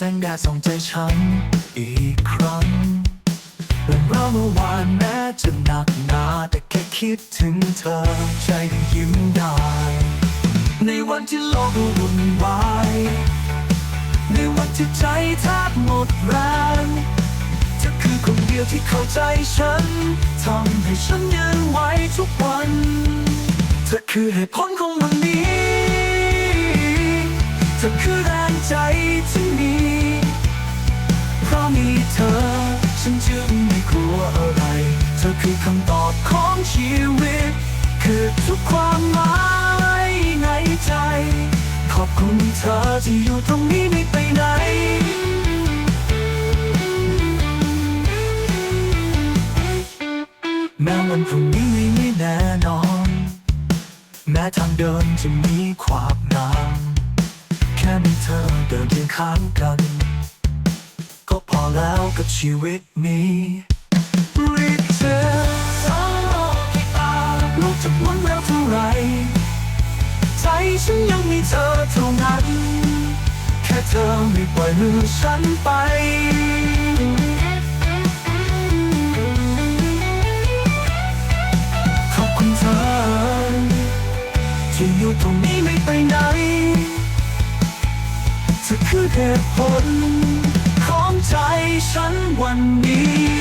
ส่องใจฉันอีกครั้งเรื่องราวเมื่อวานแม้จะหนักหนาแต่แค่คิดถึงเธอใจก็ยิ้มได้ ในวันที่โลกดูวุ่นวายในวันที่ใจแทบหมดแรงเธอคือคนเดียวที่เข้าใจฉันทำให้ฉันยืนไหวทุกวัน เธอคือเหตุผลของ กลัวอะไร เธอคือคำตอบของชีวิต คือทุกความหมายในใจ ขอบคุณเธอที่อยู่ตรงนี้ไม่ไปไหนแม้วันพรุ่งนี้ไม่แน่นอน แม้ทางเดินจะมีความงามแค่มีเธอเดินเคียงข้างกัน ก็พอแล้วกับชีวิตนี้ ไร ใจฉันยังมีเธอเท่านั้น แค่เธอไม่ปล่อยมือฉันไปขอบคุณเธอ ที่อยู่ตรงนี้ไม่ไปไหนเธอคือเหตุผลของใจฉันวันนี้